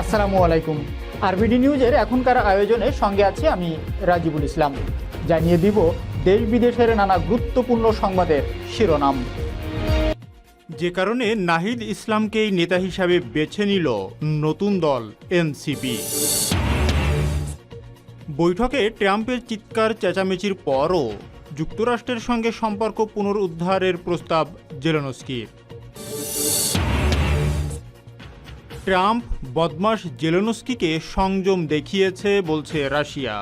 আসসালামু আলাইকুম। আরবিডি নিউজের এখনকার আয়োজনে সঙ্গে আছি আমি রাজিবুল ইসলাম। জানিয়ে দিব, দেশ বিদেশের নানা গুরুত্বপূর্ণ সংবাদের শিরোনাম। যে কারণে নাহিদ ইসলামকেই নেতা হিসাবে বেছে নিল নতুন দল এনসিপি। বৈঠকে ট্রাম্পের চিৎকার চেঁচামেচির পরও যুক্তরাষ্ট্রের সঙ্গে সম্পর্ক পুনরুদ্ধারের প্রস্তাব জেলেনস্কির। ট্রাম্প বদমাস জেলেনস্কিকে সংযম দেখিয়েছে বলছে রাশিয়া।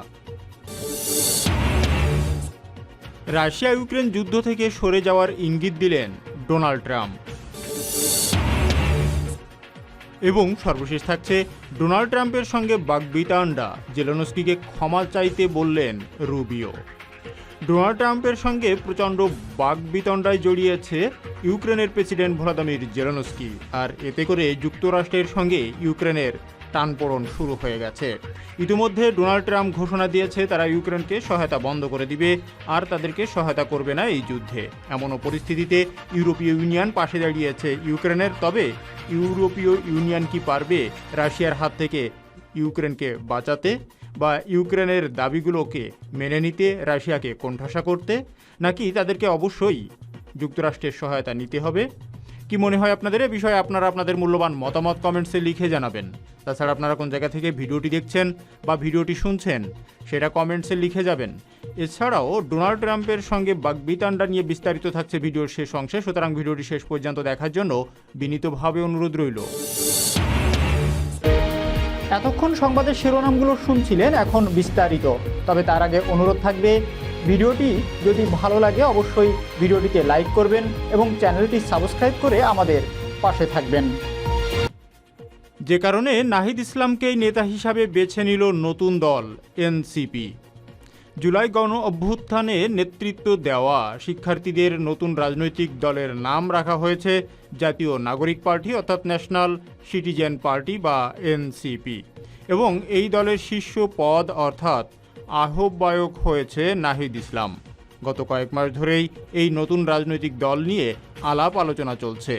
রাশিয়া ইউক্রেন যুদ্ধ থেকে সরে যাওয়ার ইঙ্গিত দিলেন ডোনাল্ড ট্রাম্প। এবং সর্বশেষ থাকছে ডোনাল্ড ট্রাম্পের সঙ্গে বাগবিতান্ডা জেলেনস্কিকে ক্ষমা চাইতে বললেন রুবিও। ডোনাল্ড ট্রাম্পের সঙ্গে প্রচণ্ড বাগবিতণ্ডায় জড়িয়েছে ইউক্রেনের প্রেসিডেন্ট ভলাদিমির জেলেনস্কি। আর এতে করে যুক্তরাষ্ট্রের সঙ্গে ইউক্রেনের টানপোড়ন শুরু হয়ে গেছে। ইতিমধ্যে ডোনাল্ড ট্রাম্প ঘোষণা দিয়েছে, তারা ইউক্রেনকে সহায়তা বন্ধ করে দিবে, আর তাদেরকে সহায়তা করবে না এই যুদ্ধে। এমনও পরিস্থিতিতে ইউরোপীয় ইউনিয়ন পাশে দাঁড়িয়েছে ইউক্রেনের, তবে ইউরোপীয় ইউনিয়ন কি পারবে রাশিয়ার হাত থেকে ইউক্রেনকে বাঁচাতে? বা ইউক্রেনের দাবিগুলোকে মেনে নিতে রাশিয়াকে কোণঠাসা করতে, নাকি তাদেরকে অবশ্যই যুক্তরাষ্ট্রের সহায়তা নিতে হবে? কি মনে হয় আপনাদের? এ বিষয়ে আপনারা আপনাদের মূল্যবান মতামত কমেন্টসে লিখে জানাবেন। তাছাড়া আপনারা কোন জায়গা থেকে ভিডিওটি দেখছেন বা ভিডিওটি শুনছেন, সেটা কমেন্টসে লিখে যাবেন। এছাড়াও ডোনাল্ড ট্রাম্পের সঙ্গে বাগবিতান্ডা নিয়ে বিস্তারিত থাকছে ভিডিওর শেষ অংশে। সুতরাং ভিডিওটি শেষ পর্যন্ত দেখার জন্য বিনীতভাবে অনুরোধ রইল। এতক্ষণ সংবাদের শিরোনামগুলো শুনছিলেন এখন বিস্তারিত। তবে তার আগে অনুরোধ থাকবে, ভিডিওটি যদি ভালো লাগে অবশ্যই ভিডিওটিতে লাইক করবেন এবং চ্যানেলটি সাবস্ক্রাইব করে আমাদের পাশে থাকবেন। যে কারণে নাহিদ ইসলামকেই নেতা হিসাবে বেছে নিল নতুন দল, এনসিপি। জুলাই গণ অভ্যুত্থানে নেতৃত্ব দেওয়া শিক্ষার্থীদের নতুন রাজনৈতিক দলের নাম রাখা হয়েছে জাতীয় নাগরিক পার্টি অর্থাৎ ন্যাশনাল সিটিজেন পার্টি বা এনসিপি। এবং এই দলের শীর্ষ পদ অর্থাৎ আহ্বায়ক হয়েছে নাহিদ ইসলাম। গত কয়েক মাস ধরেই এই নতুন রাজনৈতিক দল নিয়ে আলাপ আলোচনা চলছে।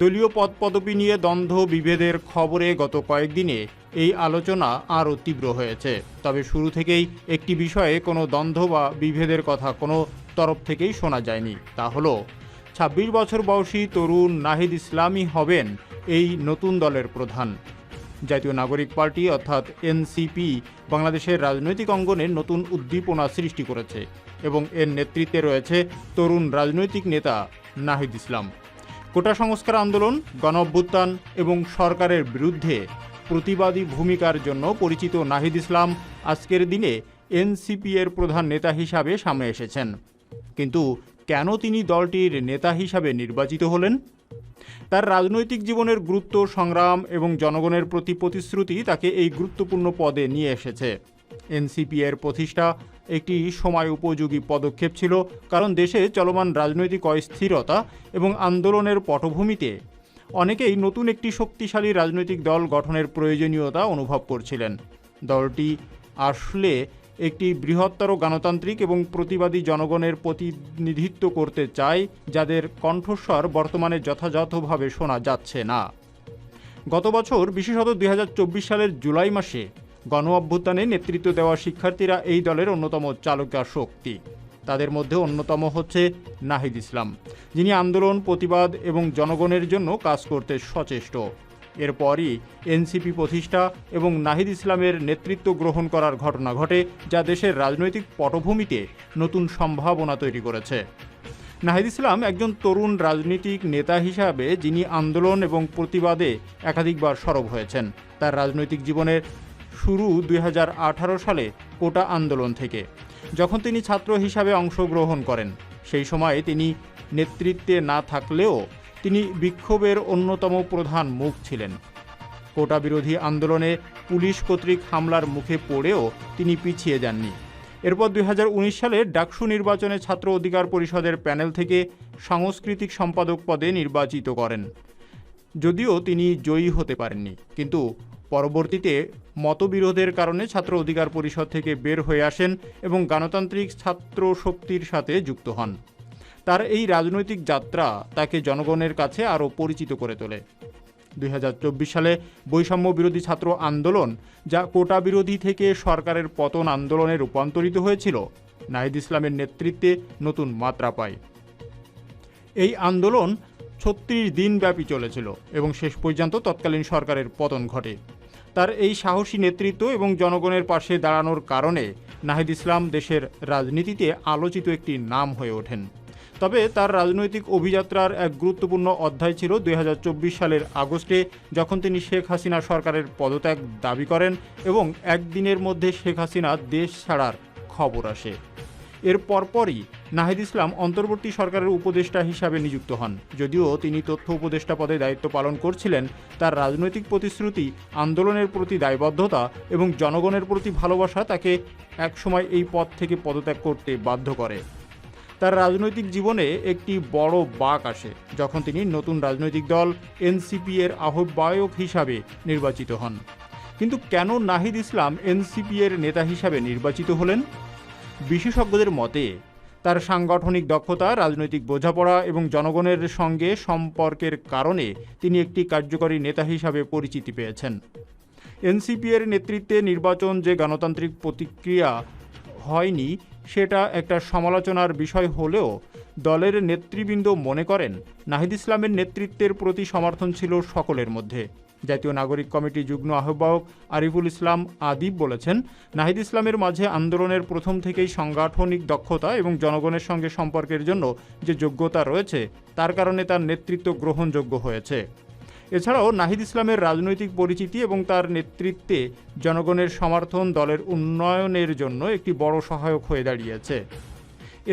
দলীয় পদ পদবি নিয়ে দ্বন্দ্ব বিভেদের খবরে গত কয়েকদিনে এই আলোচনা আরও তীব্র হয়েছে। তবে শুরু থেকেই একটি বিষয়ে কোনো দ্বন্দ্ব বা বিভেদের কথা কোনো তরফ থেকেই শোনা যায়নি। তা হলো, ছাব্বিশ বছর বয়সী তরুণ নাহিদ ইসলামই হবেন এই নতুন দলের প্রধান। জাতীয় নাগরিক পার্টি অর্থাৎ এনসিপি বাংলাদেশের রাজনৈতিক অঙ্গনে নতুন উদ্দীপনা সৃষ্টি করেছে এবং এর নেতৃত্বে রয়েছে তরুণ রাজনৈতিক নেতা নাহিদ ইসলাম। কোটা সংস্কার আন্দোলন গণ অভ্যুত্থান এবং সরকারের বিরুদ্ধে প্রতিবাদী ভূমিকার জন্য পরিচিত নাহিদ ইসলাম আজকের দিনে এনসিপি এর প্রধান নেতা হিসাবে সামনে এসেছেন। কিন্তু কেন তিনি দলটির নেতা হিসাবে নির্বাচিত হলেন? তার রাজনৈতিক জীবনের গুরুত্ব, সংগ্রাম এবং জনগণের প্রতি প্রতিশ্রুতি তাকে এই গুরুত্বপূর্ণ পদে নিয়ে এসেছে। এনসিপি এর প্রতিষ্ঠা একটি সময় উপযোগী পদক্ষেপ ছিল, কারণ দেশে চলমান রাজনৈতিক অস্থিরতা এবং আন্দোলনের পটভূমিতে অনেকেই নতুন একটি শক্তিশালী রাজনৈতিক দল গঠনের প্রয়োজনীয়তা অনুভব করছিলেন। দলটি আসলে একটি বৃহত্তর গণতান্ত্রিক এবং প্রতিবাদী জনগণের প্রতিনিধিত্ব করতে চায়, যাদের কণ্ঠস্বর বর্তমানে যথাযথভাবে শোনা যাচ্ছে না। গত বছর, বিশেষত দুই হাজার চব্বিশ সালের জুলাই মাসে গণ অভ্যুত্থানে নেতৃত্ব দেওয়া শিক্ষার্থীরা এই দলের অন্যতম চালকা শক্তি। তাদের মধ্যে অন্যতম হচ্ছে নাহিদ ইসলাম। যিনি আন্দোলন, প্রতিবাদ এবং জনগণের জন্য কাজ করতে সচেষ্ট। এরপরই এনসিপি প্রতিষ্ঠা এবং নাহিদ ইসলামের নেতৃত্ব গ্রহণ করার ঘটনা ঘটে যা দেশের রাজনৈতিক পটভূমিতে নতুন সম্ভাবনা তৈরি করেছে। নাহিদ ইসলাম একজন তরুণ রাজনৈতিক নেতা হিসাবে যিনি আন্দোলন এবং প্রতিবাদে একাধিকবার সরব হয়েছেন। তার রাজনৈতিক জীবনের শুরু দুই হাজার আঠারো সালে কোটা আন্দোলন থেকে, যখন তিনি ছাত্র হিসাবে অংশগ্রহণ করেন। সেই সময়ে তিনি নেতৃত্বে না থাকলেও তিনি বিক্ষোভের অন্যতম প্রধান মুখ ছিলেন। কোটা বিরোধী আন্দোলনে পুলিশ কর্তৃক হামলার মুখে পড়েও তিনি পিছিয়ে যাননি। এরপর দুই হাজার উনিশ সালে ডাকসু নির্বাচনে ছাত্র অধিকার পরিষদের প্যানেল থেকে সাংস্কৃতিক সম্পাদক পদে নির্বাচিত করেন। যদিও তিনি জয়ী হতে পারেননি, কিন্তু পরবর্তীতে মতবিরোধের কারণে ছাত্র অধিকার পরিষদ থেকে বের হয়ে আসেন এবং গণতান্ত্রিক ছাত্র শক্তির সাথে যুক্ত হন। তার এই রাজনৈতিক যাত্রা তাকে জনগণের কাছে আরও পরিচিত করে তোলে। দুই হাজার চব্বিশ সালে বৈষম্য বিরোধী ছাত্র আন্দোলন, যা কোটা বিরোধী থেকে সরকারের পতন আন্দোলনে রূপান্তরিত হয়েছিল, নাহিদ ইসলামের নেতৃত্বে নতুন মাত্রা পায়। এই আন্দোলন ছত্রিশ দিনব্যাপী চলেছিল এবং শেষ পর্যন্ত তৎকালীন সরকারের পতন ঘটে। তার এই সাহসী নেতৃত্ব এবং জনগণের পাশে দাঁড়ানোর কারণে নাহিদ ইসলাম দেশের রাজনীতিতে আলোচিত একটি নাম হয়ে ওঠেন। তবে তার রাজনৈতিক অভিযাত্রার এক গুরুত্বপূর্ণ অধ্যায় ছিল দুই হাজার চব্বিশ সালের আগস্টে, যখন তিনি শেখ হাসিনা সরকারের পদত্যাগ দাবি করেন এবং একদিনের মধ্যে শেখ হাসিনা দেশ ছাড়ার খবর আসে। এর পরপরই নাহিদ ইসলাম অন্তর্বর্তী সরকারের উপদেষ্টা হিসাবে নিযুক্ত হন। যদিও তিনি তথ্য উপদেষ্টা পদে দায়িত্ব পালন করছিলেন, তার রাজনৈতিক প্রতিশ্রুতি, আন্দোলনের প্রতি দায়বদ্ধতা এবং জনগণের প্রতি ভালোবাসা তাকে একসময় এই পদ থেকে পদত্যাগ করতে বাধ্য করে। তার রাজনৈতিক জীবনে একটি বড় বাক আসে, যখন তিনি নতুন রাজনৈতিক দল এনসিপি এর আহ্বায়ক হিসাবে নির্বাচিত হন। কিন্তু কেন নাহিদ ইসলাম এনসিপি এর নেতা হিসাবে নির্বাচিত হলেন? বিশেষজ্ঞদের মতে, তার সাংগঠনিক দক্ষতা, রাজনৈতিক বোঝাপড়া এবং জনগণের সঙ্গে সম্পর্কের কারণে তিনি একটি কার্যকরী নেতা হিসাবে পরিচিতি পেয়েছেন। এনসিপি এর নেতৃত্বে নির্বাচন যে গণতান্ত্রিক প্রতিক্রিয়া হয়নি, সেটা একটা সমালোচনার বিষয় হলেও দলের নেতৃবৃন্দ মনে করেন, নাহিদ ইসলামের নেতৃত্বের প্রতি সমর্থন ছিল সকলের মধ্যে। জাতীয় নাগরিক কমিটি যুগ্ম আহ্বায়ক আরিফুল ইসলাম আদিব বলেছেন, নাহিদ ইসলামের মাঝে আন্দোলনের প্রথম থেকেই সাংগঠনিক দক্ষতা এবং জনগণের সঙ্গে সম্পর্কের জন্য যে যোগ্যতা রয়েছে, তার কারণে তার নেতৃত্ব গ্রহণযোগ্য হয়েছে। এছাড়াও নাহিদ ইসলামের রাজনৈতিক পরিচিতি এবং তার নেতৃত্বে জনগণের সমর্থন দলের উন্নয়নের জন্য একটি বড় সহায়ক হয়ে দাঁড়িয়েছে।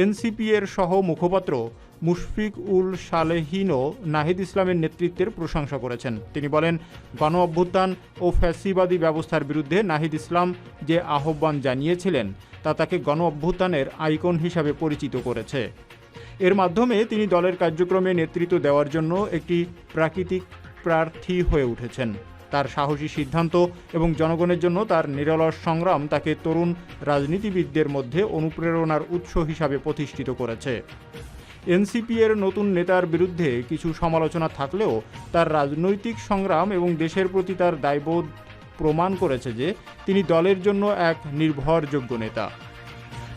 এনসিপি এর সহ মুখপাত্র মুশফিক উল সালেহিনও নাহিদ ইসলামের নেতৃত্বের প্রশংসা করেছেন। তিনি বলেন, গণ অভ্যুত্থান ও ফ্যাসিবাদী ব্যবস্থার বিরুদ্ধে নাহিদ ইসলাম যে আহ্বান জানিয়েছিলেন, তা তাকে গণ অভ্যুত্থানের আইকন হিসাবে পরিচিত করেছে। এর মাধ্যমে তিনি দলের কার্যক্রমে নেতৃত্ব দেওয়ার জন্য একটি প্রাকৃতিক প্রার্থী হয়ে উঠেছেন। তার সাহসী সিদ্ধান্ত এবং জনগণের জন্য তার নিরলস সংগ্রাম তাকে তরুণ রাজনীতিবিদদের মধ্যে অনুপ্রেরণার উৎস হিসাবে প্রতিষ্ঠিত করেছে। এনসিপি এর নতুন নেতার বিরুদ্ধে কিছু সমালোচনা থাকলেও তার রাজনৈতিক সংগ্রাম এবং দেশের প্রতি তার দায়বোধ প্রমাণ করেছে যে তিনি দলের জন্য এক নির্ভরযোগ্য নেতা।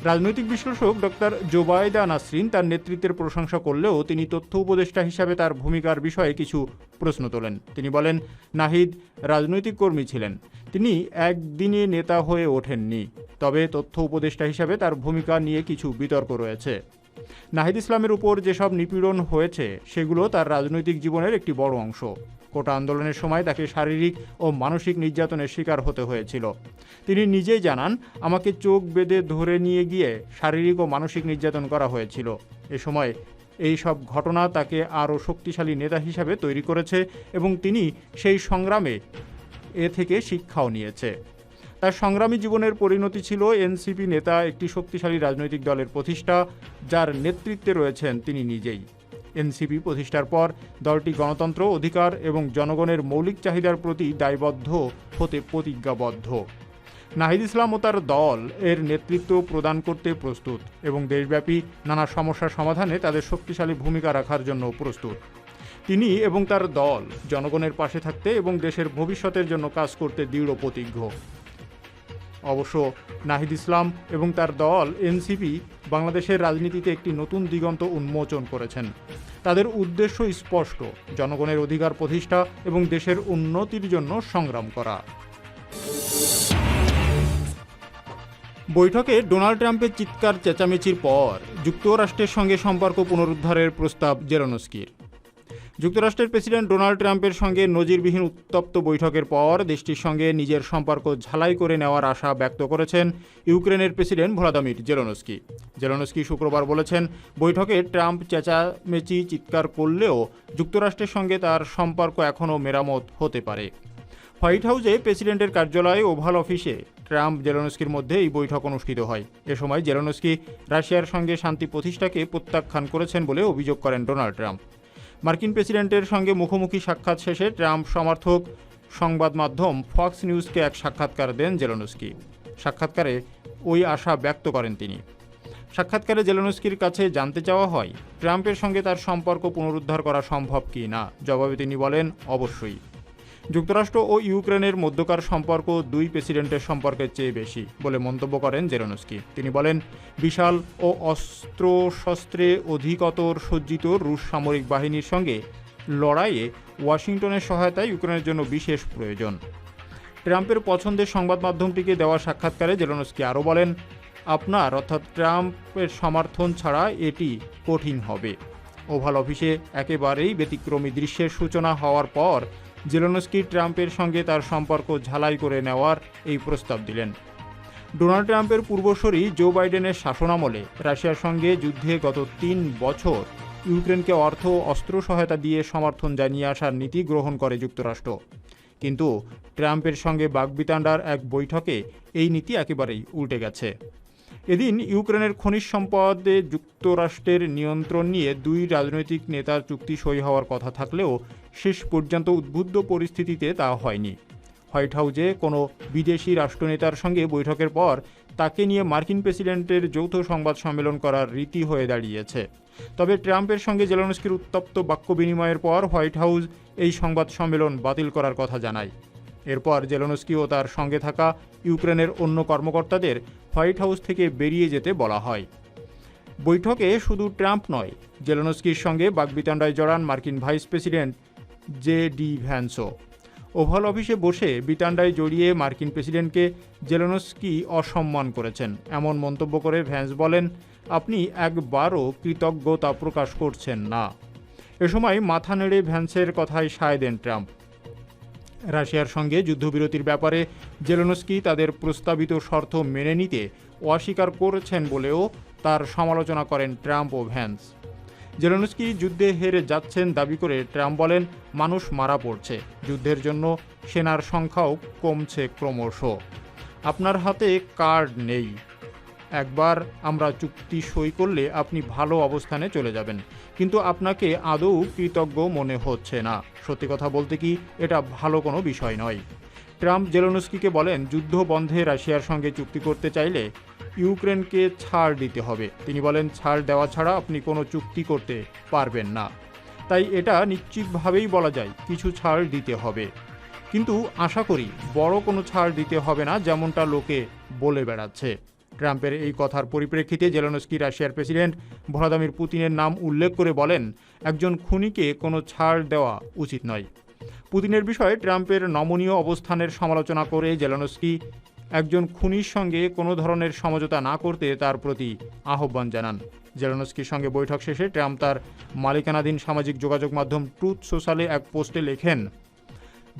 রাজনৈতিক বিশ্লেষক ডক্টর জোবায়দা নাসরিন তার নেতৃত্বের প্রশংসা করলেও তিনি তথ্য উপদেষ্টা হিসাবে তার ভূমিকার বিষয়ে কিছু প্রশ্ন তোলেন। তিনি বলেন, নাহিদ রাজনৈতিক কর্মী ছিলেন। তিনি একদিনে নেতা হয়ে ওঠেননি। তবে তথ্য উপদেষ্টা হিসাবে তার ভূমিকা নিয়ে কিছু বিতর্ক রয়েছে। নাহিদ ইসলামের উপর যেসব নিপীড়ন হয়েছে, সেগুলো তার রাজনৈতিক জীবনের একটি বড় অংশ। কোটা আন্দোলনের সময় তাকে শারীরিক ও মানসিক নির্যাতনের শিকার হতে হয়েছিল। তিনি নিজেই জানান, আমাকে চোখ বেঁধে ধরে নিয়ে গিয়ে শারীরিক ও মানসিক নির্যাতন করা হয়েছিল। এ সময় এই সব ঘটনা তাকে আরও শক্তিশালী নেতা হিসাবে তৈরি করেছে এবং তিনি সেই সংগ্রামে এ থেকে শিক্ষাও নিয়েছে। তার সংগ্রামী জীবনের পরিণতি ছিল এনসিপি নেতা একটি শক্তিশালী রাজনৈতিক দলের প্রতিষ্ঠা, যার নেতৃত্বে রয়েছেন তিনি নিজেই। এনসিপি প্রতিষ্ঠার পর দলটি গণতন্ত্র অধিকার এবং জনগণের মৌলিক চাহিদার প্রতি দায়বদ্ধ হতে প্রতিজ্ঞাবদ্ধ। নাহিদ ইসলাম ও তার দল এর নেতৃত্ব প্রদান করতে প্রস্তুত এবং দেশব্যাপী নানা সমস্যার সমাধানে তাদের শক্তিশালী ভূমিকা রাখার জন্য প্রস্তুত। তিনি এবং তার দল জনগণের পাশে থাকতে এবং দেশের ভবিষ্যতের জন্য কাজ করতে দৃঢ় প্রতিজ্ঞ। অবশ্য নাহিদ ইসলাম এবং তার দল এনসিপি বাংলাদেশের রাজনীতিতে একটি নতুন দিগন্ত উন্মোচন করেছেন। তাদের উদ্দেশ্য স্পষ্ট, জনগণের অধিকার প্রতিষ্ঠা এবং দেশের উন্নতির জন্য সংগ্রাম করা। বৈঠকে ডোনাল্ড ট্রাম্পের চিৎকার, চেঁচামেচির পর যুক্তরাষ্ট্রের সঙ্গে সম্পর্ক পুনরুদ্ধারের প্রস্তাব জেরনস্কির। যুক্তরাষ্ট্রের প্রেসিডেন্ট ডোনাল্ড ট্রাম্পের সঙ্গে নজিরবিহীন উত্তপ্ত বৈঠকের পর দেশটির সঙ্গে নিজের সম্পর্ক ঝালাই করে নেওয়ার আশা ব্যক্ত করেছেন ইউক্রেনের প্রেসিডেন্ট ভ্লাদিমির জেলনস্কি। জেলনস্কি শুক্রবার বলেছেন, বৈঠকে ট্রাম্প চেঁচামেচি চিৎকার করলেও যুক্তরাষ্ট্রের সঙ্গে তার সম্পর্ক এখনও মেরামত হতে পারে। হোয়াইট হাউসে প্রেসিডেন্টের কার্যালয়ে ওভাল অফিসে ট্রাম্প জেলনস্কির মধ্যে এই বৈঠক অনুষ্ঠিত হয়। এ সময় জেলনস্কি রাশিয়ার সঙ্গে শান্তি প্রতিষ্ঠাকে প্রত্যাখ্যান করেছেন বলে অভিযোগ করেন ডোনাল্ড ট্রাম্প। মার্কিন প্রেসিডেন্টের সঙ্গে মুখোমুখি সাক্ষাৎ শেষে ট্রাম্প সমর্থক সংবাদ মাধ্যম ফক্স নিউজকে এক সাক্ষাৎকার দেন জেলনস্কি। সাক্ষাৎকারে ওই আশা ব্যক্ত করেন তিনি। সাক্ষাৎকারে জেলনস্কির কাছে জানতে চাওয়া হয়, ট্রাম্পের সঙ্গে তার সম্পর্ক পুনরুদ্ধার করা সম্ভব কি না? জবাবে তিনি বলেন, অবশ্যই। যুক্তরাষ্ট্র ও ইউক্রেনের মধ্যকার সম্পর্ক দুই প্রেসিডেন্টের সম্পর্কের চেয়ে বেশি বলে মন্তব্য করেন জেরোনস্কি। তিনি বলেন, বিশাল ও অস্ত্রশস্ত্রে অধিকতর সজ্জিত রুশ সামরিক বাহিনীর সঙ্গে লড়াইয়ে ওয়াশিংটনের সহায়তা ইউক্রেনের জন্য বিশেষ প্রয়োজন। ট্রাম্পের পছন্দের সংবাদ মাধ্যমটিকে দেওয়া সাক্ষাৎকারে জেলনস্কি আরও বলেন, আপনার, অর্থাৎ ট্রাম্পের সমর্থন ছাড়া এটি কঠিন হবে। ওভাল অফিসে একেবারেই ব্যতিক্রমী দৃশ্যের সূচনা হওয়ার পর জেলনস্কি ট্রাম্পের সঙ্গে তার সম্পর্ক ঝালাই করে নেওয়ার এই প্রস্তাব দিলেন। ডোনাল্ড ট্রাম্পের পূর্বসরী জো বাইডেনের শাসনামলে রাশিয়ার সঙ্গে যুদ্ধে গত তিন বছর ইউক্রেনকে অর্থ অস্ত্র সহায়তা দিয়ে সমর্থন জানিয়ে আসার নীতি গ্রহণ করে যুক্তরাষ্ট্র। কিন্তু ট্রাম্পের সঙ্গে বাগবিতান্ডার এক বৈঠকে এই নীতি একেবারেই উল্টে গেছে। এদিন ইউক্রেনের খনিজ সম্পদে যুক্তরাষ্ট্রের নিয়ন্ত্রণ নিয়ে দুই রাজনৈতিক নেতার চুক্তি সই হওয়ার কথা থাকলেও শেষ পর্যন্ত উদ্বুদ্ধ পরিস্থিতিতে তা হয়নি। হোয়াইট হাউসে কোনো বিদেশি রাষ্ট্রনেতার সঙ্গে বৈঠকের পর তাকে নিয়ে মার্কিন প্রেসিডেন্টের যৌথ সংবাদ সম্মেলন করার রীতি হয়ে দাঁড়িয়েছে। তবে ট্রাম্পের সঙ্গে জেলনস্কির উত্তপ্ত বাক্য বিনিময়ের পর হোয়াইট হাউস এই সংবাদ সম্মেলন বাতিল করার কথা জানায়। এরপর জেলনস্কি ও তার সঙ্গে থাকা ইউক্রেনের অন্য কর্মকর্তাদের হোয়াইট হাউস থেকে বেরিয়ে যেতে বলা হয়। বৈঠকে শুধু ট্রাম্প নয়, জেলনস্কির সঙ্গে বাগবিতান্ডায় জড়ান মার্কিন ভাইস প্রেসিডেন্ট জে ডি ভ্যান্সো। ওভাল অফিসে বসে বিতান্ডায় জড়িয়ে মার্কিন প্রেসিডেন্টকে জেলনস্কি অসম্মান করেছেন। এমন মন্তব্য করে ভ্যান্স বলেন, আপনি একবারও কৃতজ্ঞতা প্রকাশ করছেন না। এ সময় মাথা নেড়ে ভ্যান্সের কথায় সায় দেন ট্রাম্প। রাশিয়ার সঙ্গে যুদ্ধবিরতির ব্যাপারে জেলেনস্কি তাদের প্রস্তাবিত শর্ত মেনে নিতে অস্বীকার করেছেন বলেও তার সমালোচনা করেন ট্রাম্প ও ভ্যান্স। জেলেনস্কি যুদ্ধে হেরে যাচ্ছেন দাবি করে ট্রাম্প বলেন, মানুষ মারা পড়ছে। যুদ্ধের জন্য সেনার সংখ্যাও কমছে ক্রমশ। আপনার হাতে কার্ড নেই। একবার আমরা চুক্তি সই করলে আপনি ভালো অবস্থানে চলে যাবেন। কিন্তু আপনাকে আদৌ কৃতজ্ঞ মনে হচ্ছে না। সত্যি কথা বলতে কি, এটা ভালো কোনো বিষয় নয়। ট্রাম্প জেলোনস্কিকে বলেন, যুদ্ধ বন্ধে রাশিয়ার সঙ্গে চুক্তি করতে চাইলে ইউক্রেনকে ছাড় দিতে হবে। তিনি বলেন, ছাড় দেওয়া ছাড়া আপনি কোনো চুক্তি করতে পারবেন না। তাই এটা নিশ্চিতভাবেই বলা যায়, কিছু ছাড় দিতে হবে। কিন্তু আশা করি, বড় কোনো ছাড় দিতে হবে না, যেমনটা লোকে বলে বেড়াচ্ছে। ট্রাম্পের এই কথার পরিপ্রেক্ষিতে জেলনস্কি রাশিয়ার প্রেসিডেন্ট ভলাদামির পুতিনের নাম উল্লেখ করে বলেন, একজন খুনিকে কোনো ছাড় দেওয়া উচিত নয়। পুতিনের বিষয়ে ট্রাম্পের নমনীয় অবস্থানের সমালোচনা করে জেলনস্কি, একজন খুনির সঙ্গে কোনো ধরনের সমঝোতা না করতে তার প্রতি আহ্বান জানান। জেলনস্কির সঙ্গে বৈঠক শেষে ট্রাম্প তার মালিকানাধীন সামাজিক যোগাযোগ মাধ্যম ট্রুথ সোশ্যালে এক পোস্টে লেখেন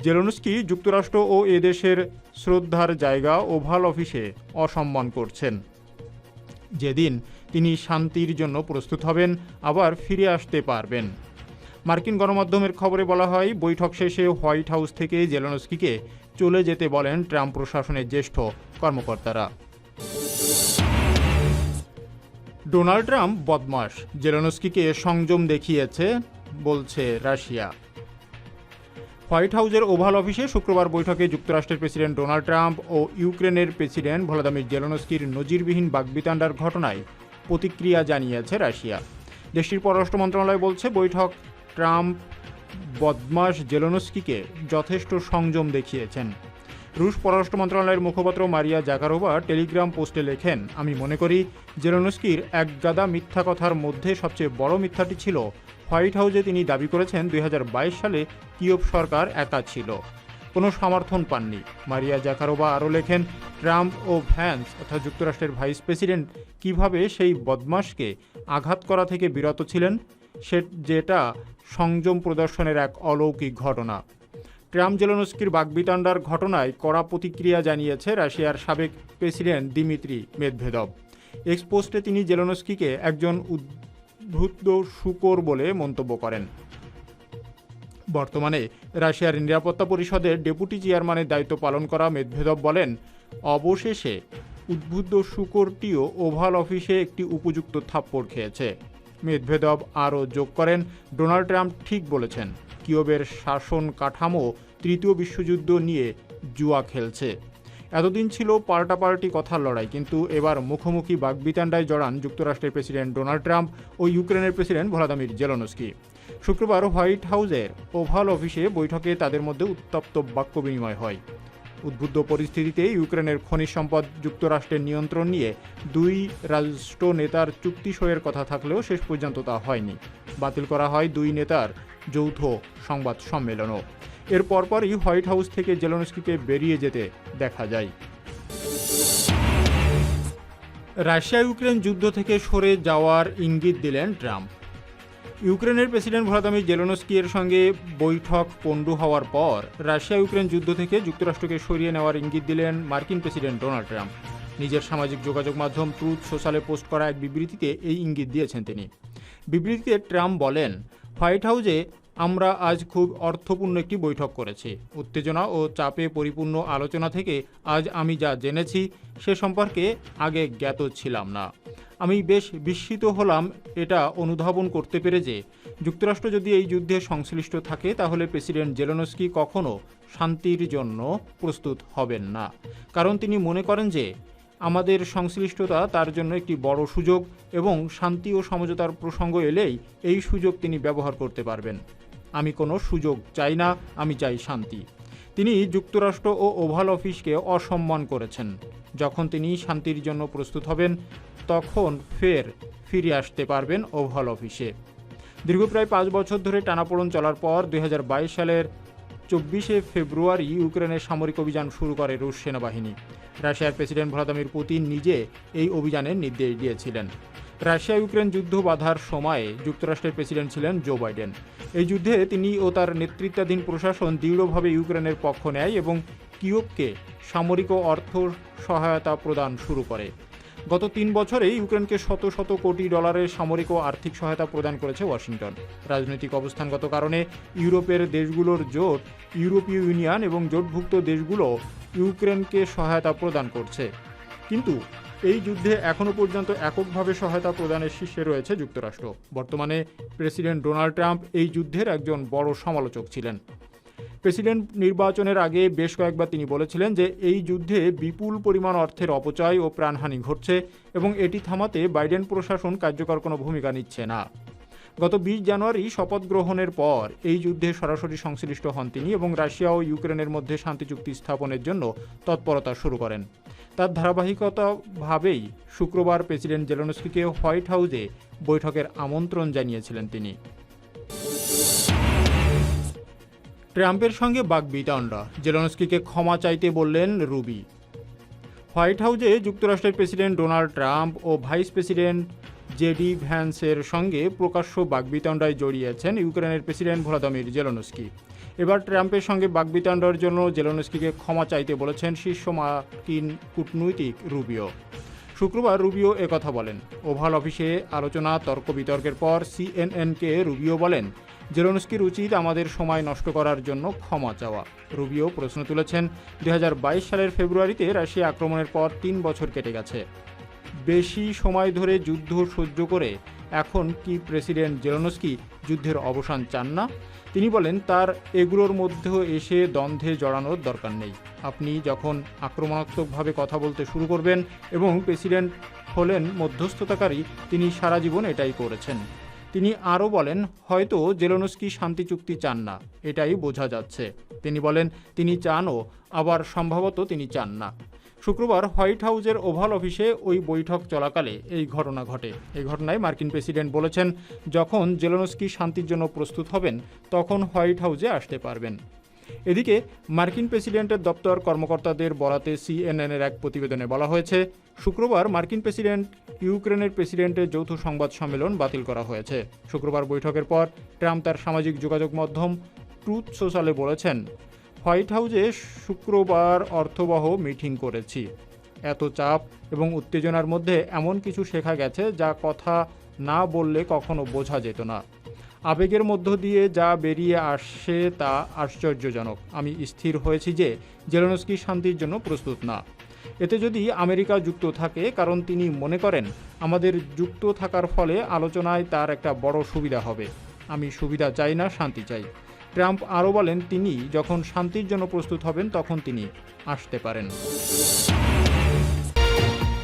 জেলনস্কি যুক্তরাষ্ট্র ও এদেশের শ্রদ্ধার জায়গা ওভাল অফিসে অসম্মান করছেন। যেদিন তিনি শান্তির জন্য প্রস্তুত হবেন, আবার ফিরে আসতে পারবেন। মার্কিন গণমাধ্যমের খবরে বলা হয়, বৈঠক শেষে হোয়াইট হাউস থেকে জেলনস্কিকে চলে যেতে বলেন ট্রাম্প প্রশাসনের জ্যেষ্ঠ কর্মকর্তারা। ডোনাল্ড ট্রাম্প বদমাস জেলনস্কিকে সংযম দেখিয়েছে, বলছে রাশিয়া। হোয়াইট হাউসের ওভাল অফিসে শুক্রবার বৈঠকে যুক্তরাষ্ট্রের প্রেসিডেন্ট ডোনাল্ড ট্রাম্প ও ইউক্রেনের প্রেসিডেন্ট ভলাদামির জেলনস্কির নজিরবিহীন বাগবিতান্ডার ঘটনায় প্রতিক্রিয়া জানিয়েছে রাশিয়া। দেশটির পররাষ্ট্র মন্ত্রণালয় বলছে, বৈঠক ট্রাম্প বদমাস জেলনস্কিকে যথেষ্ট সংযম দেখিয়েছেন। রুশ পররাষ্ট্র মন্ত্রণালয়ের মুখপাত্র মারিয়া জাকারোভা টেলিগ্রাম পোস্টে লেখেন, আমি মনে করি জেলনস্কির এক গাদা মিথ্যা কথার মধ্যে সবচেয়ে বড় মিথ্যাটি ছিল হোয়াইট হাউসে তিনি দাবি করেছেন দুই হাজার বাইশ সালে কিয়ব সরকার একা ছিল। কোনো সমর্থন পাননি। মারিয়া জাকারোবা আরও লেখেন, ট্রাম্প ও ভ্যান্স অর্থাৎ যুক্তরাষ্ট্রের ভাইস প্রেসিডেন্ট কীভাবে সেই বদমাসকে আঘাত করা থেকে বিরত ছিলেন, সে যেটা সংযম প্রদর্শনের এক অলৌকিক ঘটনা। ট্রাম্প জেলনস্কির বাগবিতান্ডার ঘটনায় কড়া প্রতিক্রিয়া জানিয়েছে রাশিয়ার সাবেক প্রেসিডেন্ট দিমিত্রি মেদভেদব এক্সপোস্টে তিনি জেলনস্কিকে একজন উদ্ভুত শুকর বলে মন্তব্য করেন। বর্তমানে রাশিয়ার নিরাপত্তা পরিষদের ডেপুটি চেয়ারম্যানের দায়িত্ব পালন করা মেদভেদব বলেন, অবশেষে উদ্বুদ্ধ শুকরটিও ওভাল অফিসে একটি উপযুক্ত থাপ্পড় খেয়েছে। মেদভেদব আরও যোগ করেন, ডোনাল্ড ট্রাম্প ঠিক বলেছেন কিয়বের শাসন কাঠামো তৃতীয় বিশ্বযুদ্ধ নিয়ে জুয়া খেলছে। এতদিন ছিল পাল্টাপাল্টি কথার লড়াই, কিন্তু এবার মুখোমুখি বাগবিতান্ডায় জড়ান যুক্তরাষ্ট্রের প্রেসিডেন্ট ডোনাল্ড ট্রাম্প ও ইউক্রেনের প্রেসিডেন্ট ভলাদামির জেলনস্কি। শুক্রবার হোয়াইট হাউসের ওভাল অফিসে বৈঠকে তাদের মধ্যে উত্তপ্ত বাক্য বিনিময় হয়। উদ্বুদ্ধ পরিস্থিতিতে ইউক্রেনের খনিজ সম্পদ যুক্তরাষ্ট্রের নিয়ন্ত্রণ নিয়ে দুই রাষ্ট্র নেতার চুক্তি সইয়ের কথা থাকলেও শেষ পর্যন্ত তা হয়নি। বাতিল করা হয় দুই নেতার যৌথ সংবাদ সম্মেলনও। এর পরপরই হোয়াইট হাউস থেকে জেলনস্কিকে বেরিয়ে যেতে দেখা যায়। রাশিয়া ইউক্রেন যুদ্ধ থেকে সরে যাওয়ার ইঙ্গিত দিলেন ট্রাম্প। ইউক্রেনের প্রেসিডেন্ট ভ্লাদিমির জেলোনস্কি এর সঙ্গে বৈঠক পণ্ডু হওয়ার পর রাশিয়া ইউক্রেন যুদ্ধ থেকে যুক্তরাষ্ট্রকে সরিয়ে নেওয়ার ইঙ্গিত দিলেন মার্কিন প্রেসিডেন্ট ডোনাল্ড ট্রাম্প। নিজের সামাজিক যোগাযোগ মাধ্যম ট্রুথ সোশ্যালে পোস্ট করা এক বিবৃতিতে এই ইঙ্গিত দিয়েছেন তিনি। বিবৃতিতে ট্রাম্প বলেন, হোয়াইট হাউসে আমরা আজ খুব অর্থপূর্ণ একটি বৈঠক করেছি। উত্তেজনা ও চাপে পরিপূর্ণ আলোচনা থেকে আজ আমি যা জেনেছি সে সম্পর্কে আগে জ্ঞাত ছিলাম না। আমি বেশ বিস্মিত হলাম এটা অনুধাবন করতে পেরে যে যুক্তরাষ্ট্র যদি এই যুদ্ধে সংশ্লিষ্ট থাকে, তাহলে প্রেসিডেন্ট জেলেনস্কি কখনো শান্তির জন্য প্রস্তুত হবেন না। কারণ তিনি মনে করেন যে আমাদের সংশ্লিষ্টতা তার জন্য একটি বড় সুযোগ এবং শান্তি ও সমঝোতার প্রসঙ্গ এলেই এই সুযোগ তিনি ব্যবহার করতে পারবেন। আমি কোনো সুযোগ চাই না, আমি চাই শান্তি। তিনি যুক্তরাষ্ট্র ও ওভাল অফিসকে অসম্মান করেছেন। যখন তিনি শান্তির জন্য প্রস্তুত হবেন, তখন ফের ফিরে আসতে পারবেন ওভাল অফিসে। দীর্ঘ প্রায় পাঁচ বছর ধরে টানাপোড়ন চলার পর দু হাজার বাইশ সালের চব্বিশে ফেব্রুয়ারি ইউক্রেনের সামরিক অভিযান শুরু করে রুশ সেনাবাহিনী। রাশিয়ার প্রেসিডেন্ট ভ্লাদিমির পুতিন নিজে এই অভিযানের নির্দেশ দিয়েছিলেন। রাশিয়া ইউক্রেন যুদ্ধ বাধার সময়ে যুক্তরাষ্ট্রের প্রেসিডেন্ট ছিলেন জো বাইডেন। এই যুদ্ধে তিনি ও তার নেতৃত্বাধীন প্রশাসন দৃঢ়ভাবে ইউক্রেনের পক্ষ নেয় এবং কিয়োভকে সামরিক ও অর্থ সহায়তা প্রদান শুরু করে। গত তিন বছরে ইউক্রেনকে শত শত কোটি ডলারের সামরিক ও আর্থিক সহায়তা প্রদান করেছে ওয়াশিংটন। রাজনৈতিক অবস্থানগত কারণে ইউরোপের দেশগুলোর জোট, ইউরোপীয় ইউনিয়ন এবং জোটভুক্ত দেশগুলো ইউক্রেনকে সহায়তা প্রদান করছে। কিন্তু এই যুদ্ধে এখনও পর্যন্ত এককভাবে সহায়তা প্রদানের শীর্ষে রয়েছে যুক্তরাষ্ট্র। বর্তমানে প্রেসিডেন্ট ডোনাল্ড ট্রাম্প এই যুদ্ধের একজন বড় সমালোচক ছিলেন। প্রেসিডেন্ট নির্বাচনের আগে বেশ কয়েকবার তিনি বলেছিলেন যে এই যুদ্ধে বিপুল পরিমাণ অর্থের অপচয় ও প্রাণহানি ঘটছে এবং এটি থামাতে বাইডেন প্রশাসন কার্যকর কোনো ভূমিকা নিচ্ছে না। গত বিশ জানুয়ারি শপথ গ্রহণের পর এই যুদ্ধে সরাসরি সংশ্লিষ্ট হন তিনি এবং রাশিয়া ও ইউক্রেনের মধ্যে শান্তি চুক্তি স্থাপনের জন্য তৎপরতা শুরু করেন। তার ধারাবাহিকতাভাবেই শুক্রবার প্রেসিডেন্ট জেলনস্কিকে হোয়াইট হাউসে বৈঠকের আমন্ত্রণ জানিয়েছিলেন তিনি। ট্রাম্পের সঙ্গে বাগবিতণ্ডা, জেলনস্কিকে ক্ষমা চাইতে বললেন রুবি। হোয়াইট হাউসে যুক্তরাষ্ট্রের প্রেসিডেন্ট ডোনাল্ড ট্রাম্প ও ভাইস প্রেসিডেন্ট জেডি ভ্যান্সের সঙ্গে প্রকাশ্য বাগবিতণ্ডায় জড়িয়েছেন ইউক্রেনের প্রেসিডেন্ট ভ্লাদিমির জেলনস্কি। এবার ট্রাম্পের সঙ্গে বাগবিতণ্ডার জন্য জেলনস্কিকে ক্ষমা চাইতে বলেছেন শীর্ষ মার্কিন কূটনৈতিক রুবিও। শুক্রবার রুবিও একথা বলেন। ওভাল অফিসে আলোচনা তর্ক বিতর্কের পর সিএনএনকে রুবিও বলেন, জেলনস্কির উচিত আমাদের সময় নষ্ট করার জন্য ক্ষমা চাওয়া। রুবিও প্রশ্ন তুলেছেন, দুই হাজার বাইশ সালের ফেব্রুয়ারিতে রাশিয়া আক্রমণের পর তিন বছর কেটে গেছে। বেশি সময় ধরে যুদ্ধ সহ্য করে এখন কি প্রেসিডেন্ট জেলনস্কি যুদ্ধের অবসান চান না? তিনি বলেন, তার এগুলোর মধ্যেও এসে দ্বন্দ্বে জড়ানোর দরকার নেই। আপনি যখন আক্রমণাত্মকভাবে কথা বলতে শুরু করবেন এবং প্রেসিডেন্ট হলেন মধ্যস্থতাকারী, তিনি সারা জীবন এটাই করেছেন। তিনি আরও বলেন, হয়তো জেলনস্কি শান্তি চুক্তি চান না, এটাই বোঝা যাচ্ছে। তিনি বলেন, তিনি চানও, আবার সম্ভবত তিনি চান না। শুক্রবার হোয়াইট হাউজের ওভাল অফিসে ওই বৈঠক চলাকালে এই ঘটনা ঘটে। এই ঘটনায় মার্কিন প্রেসিডেন্ট বলেছেন, যখন জেলনস্কি শান্তির জন্য প্রস্তুত হবেন, তখন হোয়াইট হাউজে আসতে পারবেন। এদিকে মার্কিন প্রেসিডেন্টের দপ্তর কর্মকর্তাদের বরাতে সিএনএনের এক প্রতিবেদনে বলা হয়েছে, শুক্রবার মার্কিন প্রেসিডেন্ট, ইউক্রেনের প্রেসিডেন্টের যৌথ সংবাদ সম্মেলন বাতিল করা হয়েছে। শুক্রবার বৈঠকের পর ট্রাম্প তার সামাজিক যোগাযোগ মাধ্যম ট্রুথ সোশ্যালে বলেছেন হোয়াইট হাউসে শুক্রবার অর্থবহ মিটিং করেছি। এত চাপ এবং উত্তেজনার মধ্যে এমন কিছু শেখা গেছে যা কথা না বললে কখনো বোঝা যেত না। আবেগের মধ্য দিয়ে যা বেরিয়ে আসছে তা আশ্চর্যজনক। আমি স্থির হয়েছি যে জেলেনস্কি শান্তির জন্য প্রস্তুত না। এতে যদি আমেরিকা যুক্ত থাকে, কারণ তিনি মনে করেন আমাদের যুক্ত থাকার ফলে আলোচনায় তার একটা বড় সুবিধা হবে। আমি সুবিধা চাই না, শান্তি চাই। ট্রাম্প আরও বলেন, তিনি যখন শান্তির জন্য প্রস্তুত হবেন, তখন তিনি আসতে পারেন।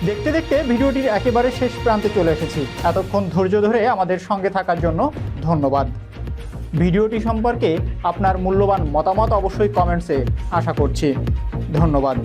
দেখতে দেখতে ভিডিওটির একেবারে শেষ প্রান্তে চলে এসেছি। এতক্ষণ ধৈর্য ধরে আমাদের সঙ্গে থাকার জন্য ধন্যবাদ। ভিডিওটি সম্পর্কে আপনার মূল্যবান মতামত অবশ্যই কমেন্টসে আশা করছি। ধন্যবাদ।